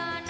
sana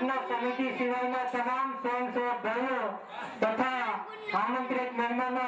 યજ્ઞ સમિતિ સિવાયના તમામ સ્વયંસેવક ભાઈઓ તથા આમંત્રિત મહેમાનો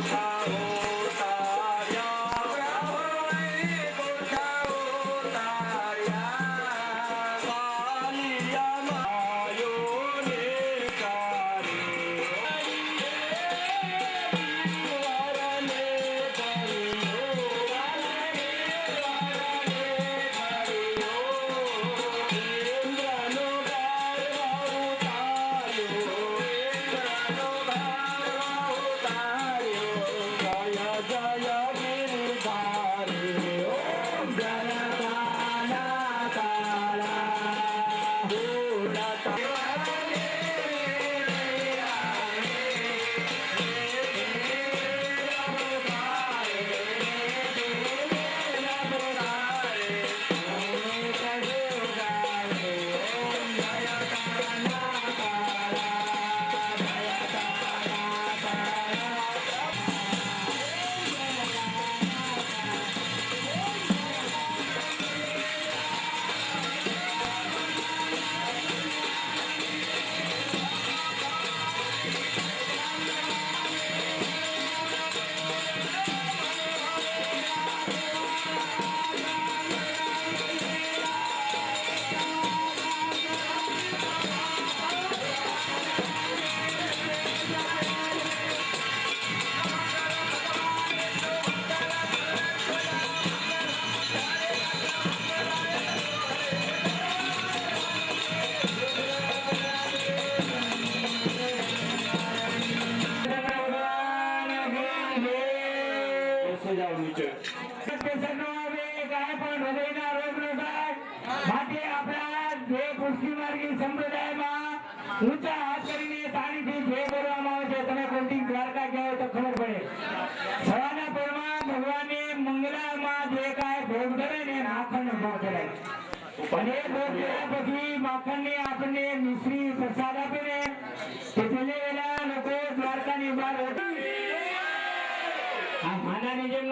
how, how. માટે આપણા જે પુષ્ટિ માર્ગી સંપ્રદાયમાં ઊંચા હાથ કરીને તાળીથી જય કરવામાં આવે છે તમે કોઈથી દ્વારકા ગયા હોય તો ખબર પડે સવારના પરમાં ભગવાને મંગળામાં જે કાંઈ ભોગ ધરે ને માખણ ભોગ ધરાય અને એ ભોગ ધર્યા પછી માખણને આપણને મિશ્રી પ્રસાદ આપે ને તે પેલે વેલા લોકો દ્વારકાની બહાર ઓટી આ માંદાની જેમ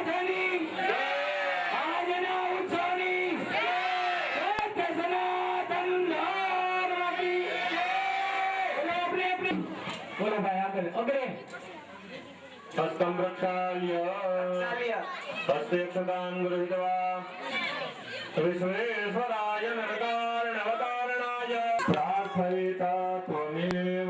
હસ્તમ પ્રક્ષાલ્ય હસ્તે ક્ષતાન ગૃહીત્વા વિશ્વેશ્વરાય નરકારણવતારણાય પ્રાર્થયિતા ત્વમેવ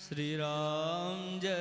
શ્રી રામ જય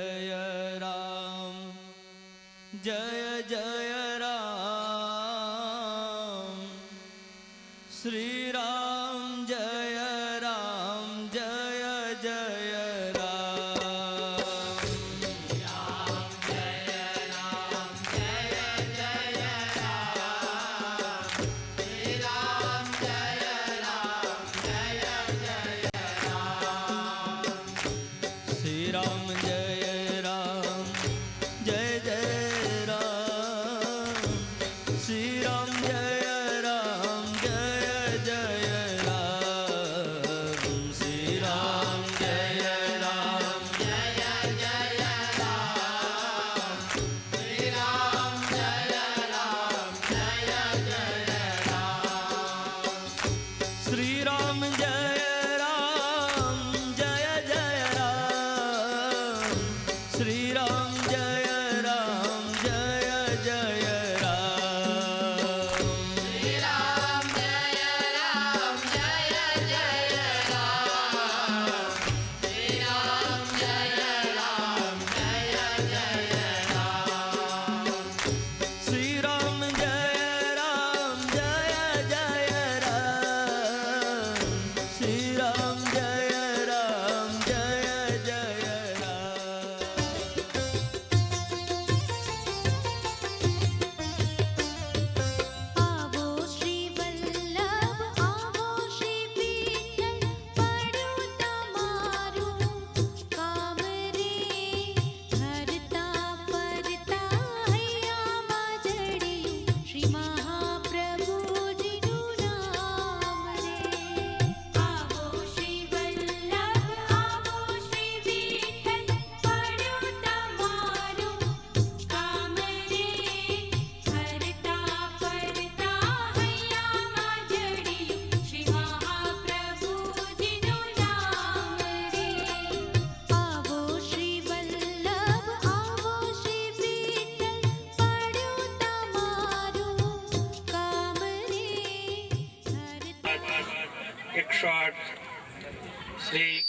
શ્રી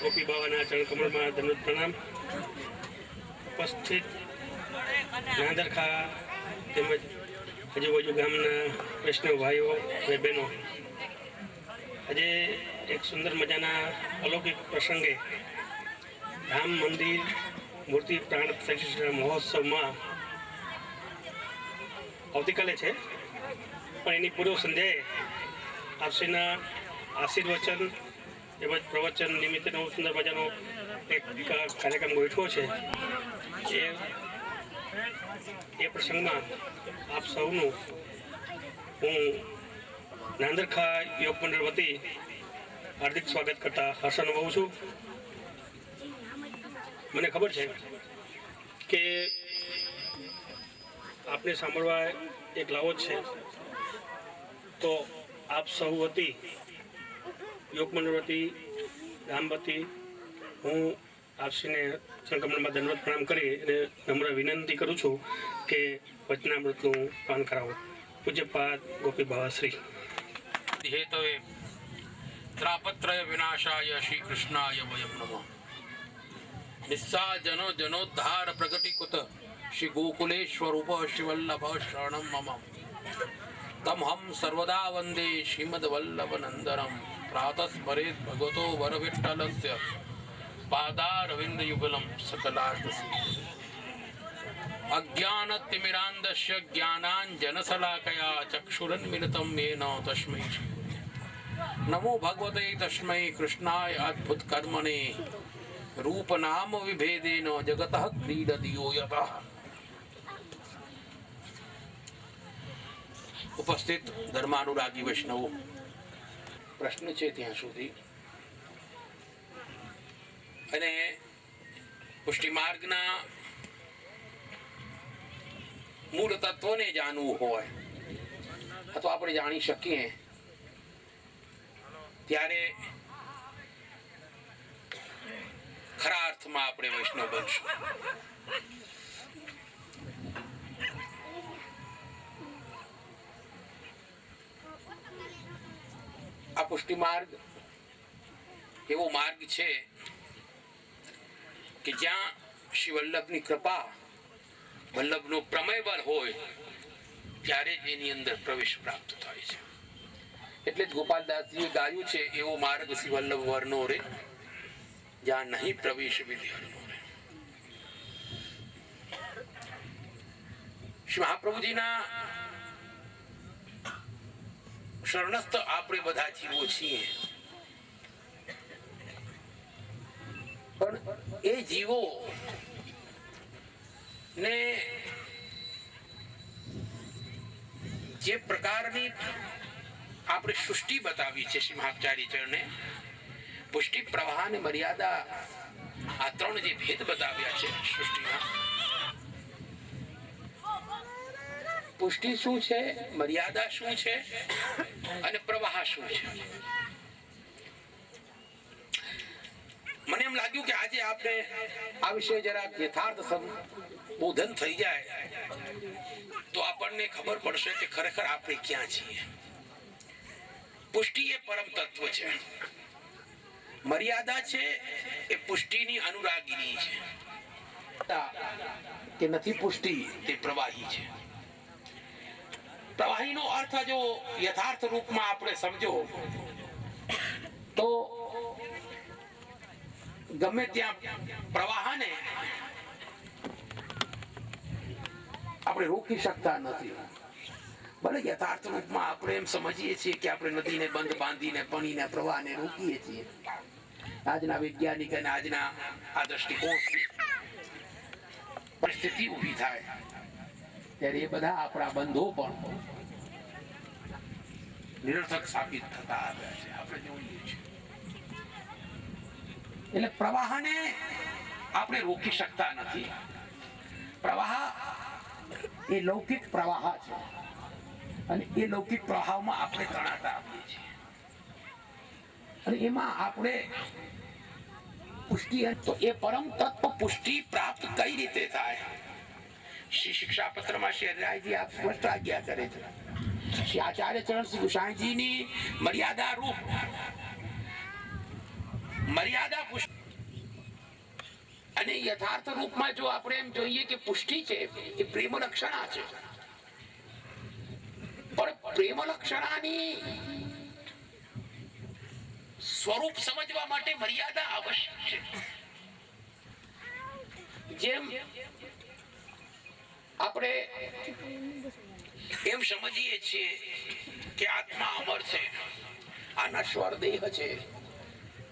ગોપી બાવાના ચરણ કમળમાં દંડ પ્રણામ. ઉપસ્થિત નાંદરખા તેમજ આજુબાજુ ગામના વૈષ્ણવ ભાઈઓ અને બહેનો. આજે એક સુંદર મજાના અલૌકિક પ્રસંગે રામ મંદિર મૂર્તિ પ્રાણ પ્રતિષ્ઠા મહોત્સવમાં આવતીકાલે છે. પણ એની પૂર્વ સંધ્યાએ આપશ્રીના આશીર્વચન તેમજ પ્રવચન નિમિત્તેનો સુંદર મજાનો એક કાર્યક્રમ ગોઠવો છે. એ એ પ્રસંગમાં આપ સૌનું હું નાંદરખા યોગ મંડળ વતી હાર્દિક સ્વાગત કરતા હર્ષ અનુભવું છું. મને ખબર છે કે આપને સાંભળવા એક લાવો જ છે. તો આપ સૌ વતી યોગ મંડળ હું આપસીને સંક્રમણમાં દંડવત પ્રણામ કરી અને નમ્ર વિનંતી કરું છું કે વચનામૃતનું પાન કરાવો. પૂજ્યપાદ ગોપી ભાવાશ્રી હેતવે ત્રાપત્રય વિનાશાય શ્રી કૃષ્ણાય વયમ નમઃ. નિસ્સા જનો જનોદ્ધાર પ્રગટીકૃત શ્રી ગોકુલેશ્વરૂપ શ્રીવલ્લભ શરણમ મમ તમ સર્વદા વંદે શ્રીમદ વલ્લભ નંદનમ પ્રાતસ્મરેત ભગવતો વરવિઠ્ઠલસ્ય પાદારવિંદયુગલમ સકલાર્થસી અજ્ઞાનતિમિરાંધસ્ય જ્ઞાનાંજનશલાકયા ચક્ષુરન્મિલિતમ યેન તસ્મૈ નમો ભગવતે તસ્મૈ કૃષ્ણાય અદ્ભુત કર્મણે રૂપનામ વિભેદેન જગત ક્રીડદિયો યત ઉપસ્થિત ધર્માનુરાગી વૈષ્ણવો પ્રશ્ન છે ત્યાં સુધી. અને પુષ્ટિ માર્ગના મૂળ તત્વને જાણવું હોય અથવા આપણે જાણી શકીએ. ત્યારે ખરા અર્થમાં આપણે વૈષ્ણવ બનશું. આ પુષ્ટિ માર્ગ એવો માર્ગ છે કે જ્યાં શ્રી વલ્લભની કૃપા, વલ્લભનો પ્રમેય બળ હોય, ત્યારે જ એની અંદર પ્રવેશ પ્રાપ્ત થાય છે. એટલે જ ગોપાલદાસજીએ ગાયું છે, એવો માર્ગ શ્રી વલ્લભ વરનો રે, જ્યાં નહીં પ્રવેશ વિધિ શ્રી મહાપ્રભુજીના શરણસ્થ આપણે બધા જીવો છીએ. પણ એ જીવો ને જે પ્રકારની આપણે સૃષ્ટિ બતાવી છે મહાચાર્ય પુષ્ટિ પ્રવાહ અને મર્યાદા આ ત્રણ જે ભેદ બતાવ્યા છે સૃષ્ટિના પુષ્ટિ શું છે? મર્યાદા શું છે? અને પ્રવાહ શું છે? મને એમ લાગ્યું કે આજે આપણે આ વિશે જરા યથાર્થ સંબોધન થઈ જાય તો આપણને ખબર પડશે કે ખરેખર આપણે ક્યાં છીએ. પુષ્ટિ એ પરમ તત્વ છે. મર્યાદા છે એ પુષ્ટિની અનુરાગીની છે. કે નથી પુષ્ટિ, તે પ્રવાહી છે. પ્રવાહીનો અર્થ જો યથાર્થ રૂપમાં આપણે સમજો, તો ગમે ત્યાં પ્રવાહને આપણે રોકી શકતા નથી. ભલે યથાર્થ રૂપમાં આપણે એમ સમજીએ છીએ કે આપણે નદીને બંધ બાંધીને, પાણીના પ્રવાહને રોકીએ છીએ. આજના વૈજ્ઞાનિક અને આજના આ દ્રષ્ટિકોણથી પરિસ્થિતિ ઊભી થાય. ત્યારે એ બધા આપણા બંધો પણ નિરર્થક સાબિત થતા આવ્યા છે. આપણે જોઈએ છીએ. એટલે પ્રવાહને આપણે રોકી શકતા નથી. પ્રવાહ એ લૌકિક પ્રવાહ છે. અને એ લૌકિક પ્રવાહમાં આપણે તણાતા આપીએ છીએ. અને એમાં આપણે પુષ્ટિ, તો એ પરમ તત્વ પુષ્ટિ પ્રાપ્ત કઈ રીતે થાય? શિક્ષાપત્રમાં શ્રી હરિરાયજી આપ સ્પષ્ટ આજ્ઞા કરે છે. શ્રી આચાર્ય ચરણસિંહ ગુસાઈજીની મર્યાદા રૂપ. મર્યાદા પુષ્ટિ. અને યથાર્થ રૂપમાં જો આપણે એમ જોઈએ કે પુષ્ટિ છે, એ પ્રેમ લક્ષણા છે. પણ પ્રેમ લક્ષણાની સ્વરૂપ સમજવા માટે મર્યાદા આવશ્યક છે. જેમ આપણે એમ સમજીએ છીએ કે આત્મા અમર છે. આ નશ્વર દેહ છે.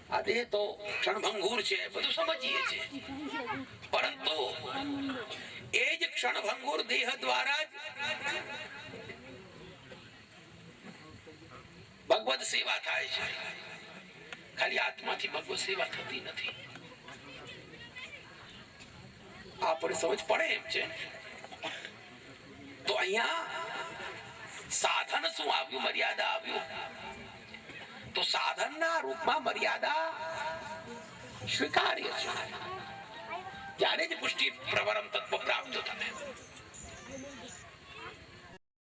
આ દેહ તો ક્ષણભંગુર છે બધું સમજીએ છીએ. પરંતુ એ જ ક્ષણભંગુર દેહ દ્વારા જ ભગવત સેવા થાય છે. ખાલી આત્માથી ભગવત સેવા થતી નથી. આપણે સમજ પડે એમ છે. તો અહીંયા સાધન શું આવ્યું? મર્યાદા આવ્યું. તો સાધનના રૂપમાં મર્યાદા સ્વીકાર્ય છે. ત્યારે જ પુષ્ટિ પ્રવરમ તત્વ પ્રાપ્ત થાય